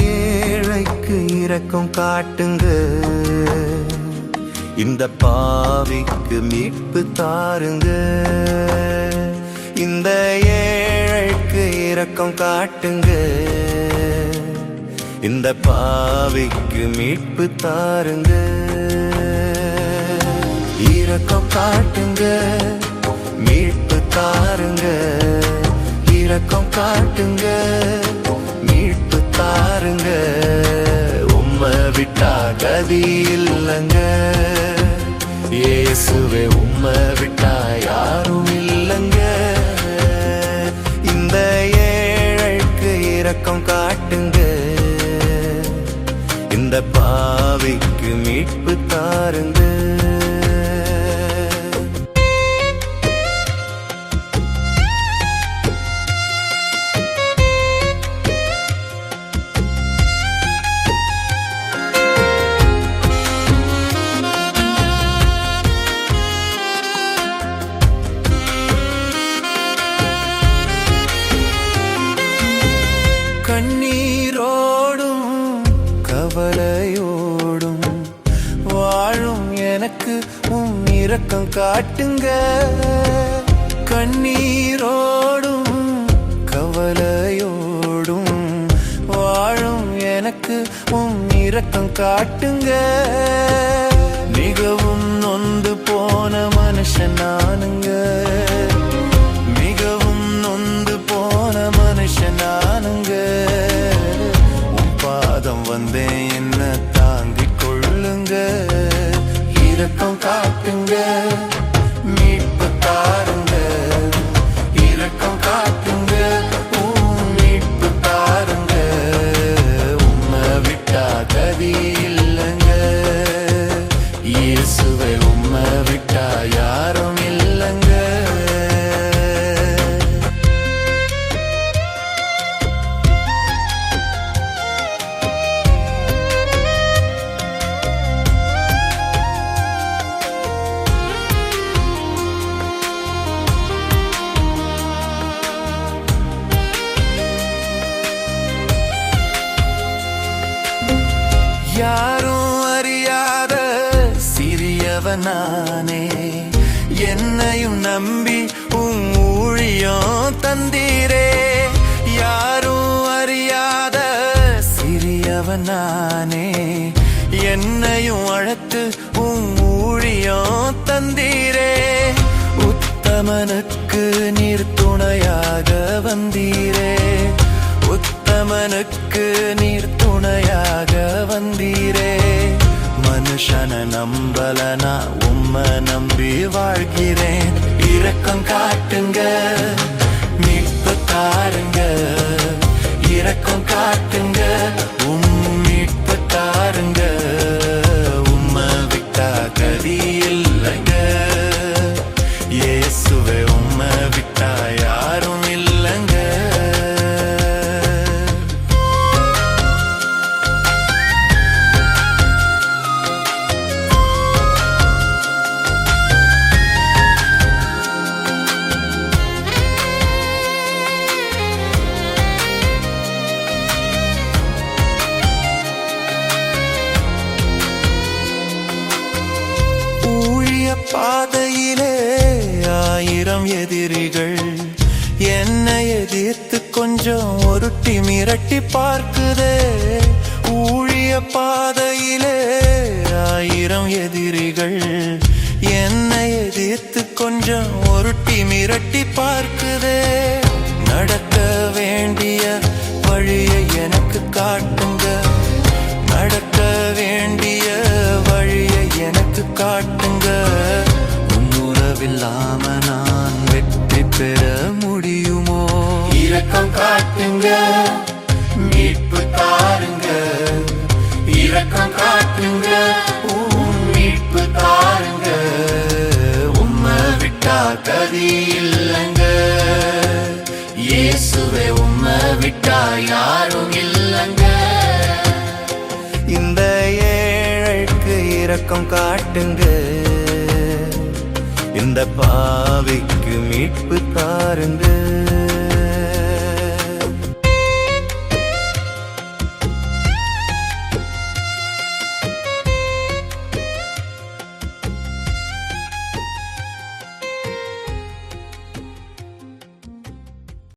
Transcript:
ஏழைக்கு இரக்கம் காட்டுங்க. இந்த பாவிக்கு மீட்பு தாருங்க. இந்த ஏழைக்கு இரக்கம் காட்டுங்க. இந்த பாவிக்கு மீட்பு தாருங்க. இரக்கம் காட்டுங்க மீட்பு தாருங்க. இரக்கம் காட்டுங்க பாருங்க. உம்மை விட்டா கதி இல்லைங்க. இயேசுவே உம்மை விட்டா யாரும் இல்லைங்க. இந்த ஏழைக்கு இரக்கம் காட்டுங்க. இந்த பாவிக்கு மீட்பு தாருங்க. கண்ணீரோடும் கவலையோடும் வாழும் எனக்கு உம் இரக்கம் காட்டுங்க. கண்ணீரோடும் கவலையோடும் வாழும் எனக்கு உம் இரக்கம் காட்டுங்க. வந்தேன் என்ன தாங்கிக் கொள்ளுங்க. இரக்கம் காட்டுங்க மீட்பு தாருங்க. இரக்கம் காட்டுங்க மீட்பு தாருங்க. உம்மை விட்டா கதி இல்லைங்க. இயேசுவை நானே. என்னையும் நம்பி உன் ஊழியம் தந்தீரே. யாரும் அறியாத சிறியவன் நானே. என்னையும் அழைத்து உன் ஊழியம் தந்தீரே. உத்தமனுக்கு நீர் துணையாக வந்தீரே. உத்தமனுக்கு நீர் துணையாக வந்தீரே. மனுஷன நம்பலனா உம்ம நம்பி வாழ்கிறேன். இரக்கம் காட்டுங்க மீட்பு தாருங்க இரக்கம் பாதையிலே ஆயிரம் எதிரிகள். என்னை எதிர்த்து கொஞ்சம் ஒருட்டி மிரட்டி பார்க்குதே. ஊழிய பாதையிலே ஆயிரம் எதிரிகள். என்னை எதிர்த்து கொஞ்சம் ஒருட்டி மிரட்டி பார்க்குதே. நடக்க வேண்டிய வழியை எனக்கு காட்டுங்க. நடக்க வேண்டிய வழியை எனக்கு காட்டு உன்னுறவில்லாம நான் வெற்றி பெற முடியுமோ? இரக்கம் காட்டுங்க மீட்பு தாருங்க. இரக்கம் காட்டுங்க உம் மீட்பு தாருங்க. உம்மை விட்டா கதி இல்லைங்க. இயேசுவே உம்மை விட்டா யாரும் இல்லைங்க. இந்த ஏழைக்கு இரக்கம் காட்டுங்க. அந்த பாவிக்கு மீட்பு தாருங்கள்.